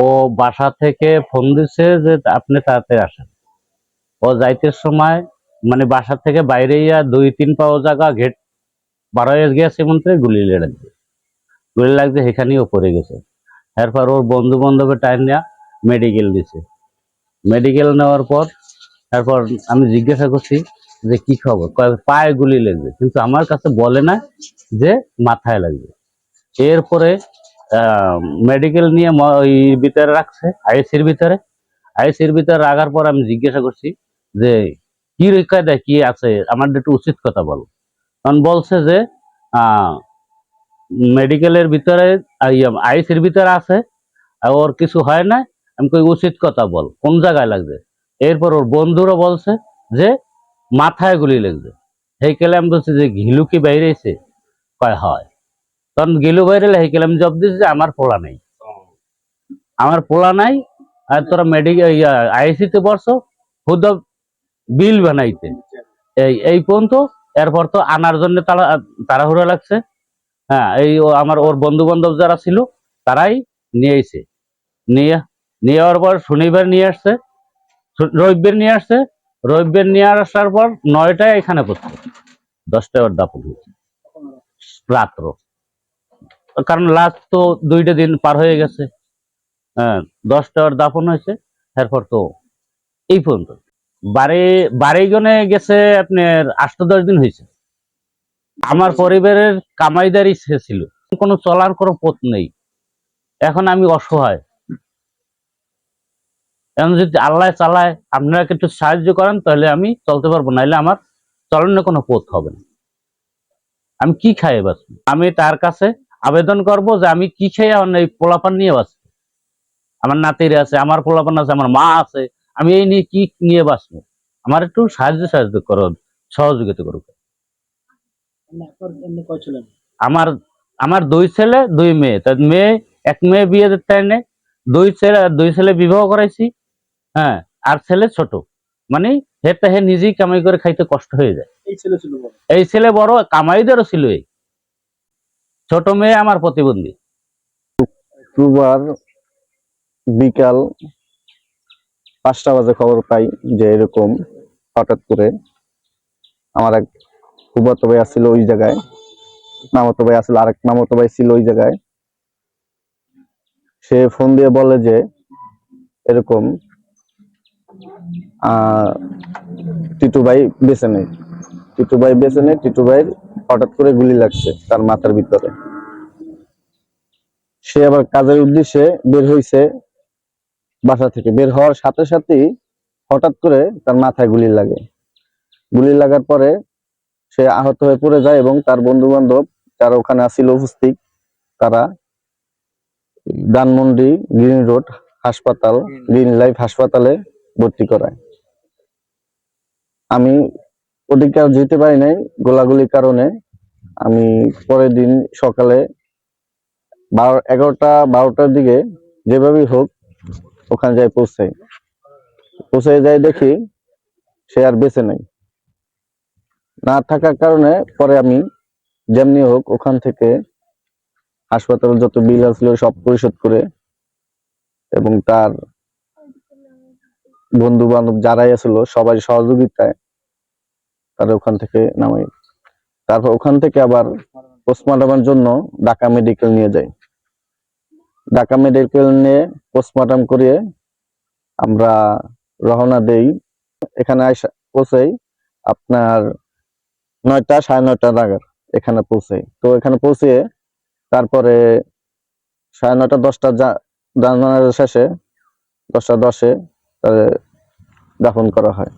ও বাসা থেকে ফোন দিছে যে আপনি তাড়াতাড়ি আসেন। ও যাইতে সময় মানে বাসা থেকে বাইরে ইয়া দুই, তিন পাও জায়গা ঘেট বার গেছে মন্ত্রে, গুলি লাগছে গুলি লাগছে সেখানেই ও পড়ে গেছে। এরপর ওর বন্ধু বান্ধবের টাইম নেওয়া মেডিকেল দিছে। মেডিকেল নেওয়ার পর তারপর আমি জিজ্ঞাসা করছি যে কি খবর? পায়ে গুলি লাগবে কিন্তু আমার কাছে বলে না যে মাথায় লাগবে। এরপরে মেডিকেল নিয়ে ওই ভিতরে রাখছে আইসির ভিতরে। আইসির ভিতরে রাখার পর আমি জিজ্ঞাসা করছি যে, কি রেখায় কি আছে? আমার একটু উচিত কথা বলো। কারণ বলছে যে মেডিকেলের ভিতরে আইসির ভিতরে আছে ওর কিছু হয় না আমি কই, উচিত কথা বল, কোন জায়গায় লাগবে? এরপর ওর বন্ধুরা বলছে যে, মাথায় গুলি লাগছে। সেই কেলে আমি বলছি যে, ঘিলু কি বাইরে এসে? কয়, হয়। তখন গিলু বাইরে সেই কেলে আমি জব দিচ্ছি যে আমার পোলা নাই। আমার পোলা নাই, আর তোরা মেডিকেল আইসিতে পড়ছো খুদ বিল বানাইতে। এই এই পর্যন্ত, এরপর তো আনার জন্য তারা, তাড়াহুড়ো লাগছে। হ্যাঁ এই আমার ওর বন্ধু বান্ধব যারা ছিল, তারাই নিয়ে এসে নিয়ে যাওয়ার পর শনিবার নিয়ে আসছে রবিবার নিয়ে আসছে। রবিবার নিয়ে আসার পর নয়টায় এখানে পড়ছে। দশটায় ওর দাপন হয়েছে। রাত্র। কারণ লাস্ট তো দুইটা দিন পার হয়ে গেছে। হ্যাঁ দশটা ওর দাপন হয়েছে, এরপর তো এই পর্যন্ত। বাড়ি বাড়িগনে গেছে আপনার আষ্ট দশ দিন হয়েছে। আমার পরিবারের কামাইদারি সে ছিল। কোনো চলার কোনো পথ নেই। এখন আমি অসহায়। এখন যদি আল্লাহ চালায় আপনারা একটু সাহায্য করেন, তাহলে আমি চলতে পারব নাহলে আমার চলনের কোনো পথ হবে না। আমি কি খাই বাঁচবো? আমি তার কাছে আবেদন করব যে আমি কি খেয়ে আমার এই পোলাপান নিয়ে বাঁচবো? আমার নাতির আছে আমার পোলাপান আছে আমার মা আছে আমি এই নিয়ে কি নিয়ে বাঁচবো? আমার একটু সাহায্য সাহায্য করো সহযোগিতা করুক আমার আমার দুই ছেলে দুই মেয়ে। তা মেয়ে এক মেয়ে বিয়ে দিতে এনে দুই ছেলে দুই ছেলে বিবাহ করাইছি হ্যাঁ আর ছেলে ছোট। মানে হেতে হে নিজেই কামাই করে খাইতে কষ্ট হয়ে যায়। এই ছেলে ছিল বড়? এই ছেলে বড় কামাইদেরও ছিল এই। ছোট মেয়ে আমার প্রতিবন্ধী। শুক্রবার বিকাল পাঁচটা বাজে খবর পাই যে এরকম হঠাৎ করে আমার এক ফুবাতো ভাই আসছিল ওই জায়গায়, মামাতো ভাই আসছিল, আরেক মামাতো ভাই ছিল ওই জায়গায়। সে ফোন দিয়ে বলে যে এরকম, আহ, টিটু ভাই বেঁচে নেই টিটু ভাই বেঁচে নেই টিটু ভাইয়ের হঠাৎ করে গুলি লাগছে তার মাথার ভিতরে। সে আবার কাজের উদ্দেশ্যে বের হইছে বাসা থেকে। বের হওয়ার সাথে সাথেই হঠাৎ করে তার মাথায় গুলি লাগে। গুলি লাগার পরে সে আহত হয়ে পড়ে যায় এবং তার বন্ধু বান্ধব যারা ওখানে আসছিল উপস্থিত তারা ধানমন্ডি গ্রিন রোড হাসপাতাল গ্রিন লাইফ হাসপাতালে ভর্তি করায়। আমি ওদিকে আর যেতে পারি নাই গোলাগুলির কারণে। আমি পরের দিন সকালে বারো, এগারোটা, বারোটার দিকে যেভাবেই হোক ওখানে যাই পৌঁছাই। পৌঁছে যাই দেখি সে আর বেঁচে নেই। না থাকার কারণে পরে আমি যেমনি হোক ওখান থেকে হাসপাতালে যত বিল আসছিল সব পরিশোধ করে এবং তার বন্ধু বান্ধব যারাই আসলো সবাই সহযোগিতায় তারা ওখান থেকে নামাই। তারপর ওখান থেকে আবার পোস্টমর্টমের জন্য ঢাকা মেডিকেল নিয়ে যাই। ঢাকা মেডিকেল নিয়ে পোস্টমর্টম করিয়ে আমরা রওনা দেই। এখানে পৌঁছাই আপনার নয়টা সাড়ে নয়টা নাগাদ এখানে পৌঁছাই। তো এখানে পৌঁছে তারপরে সাড়ে নয়টা দশটা শেষে দশটা দশে তাদের দাফন করা হয়।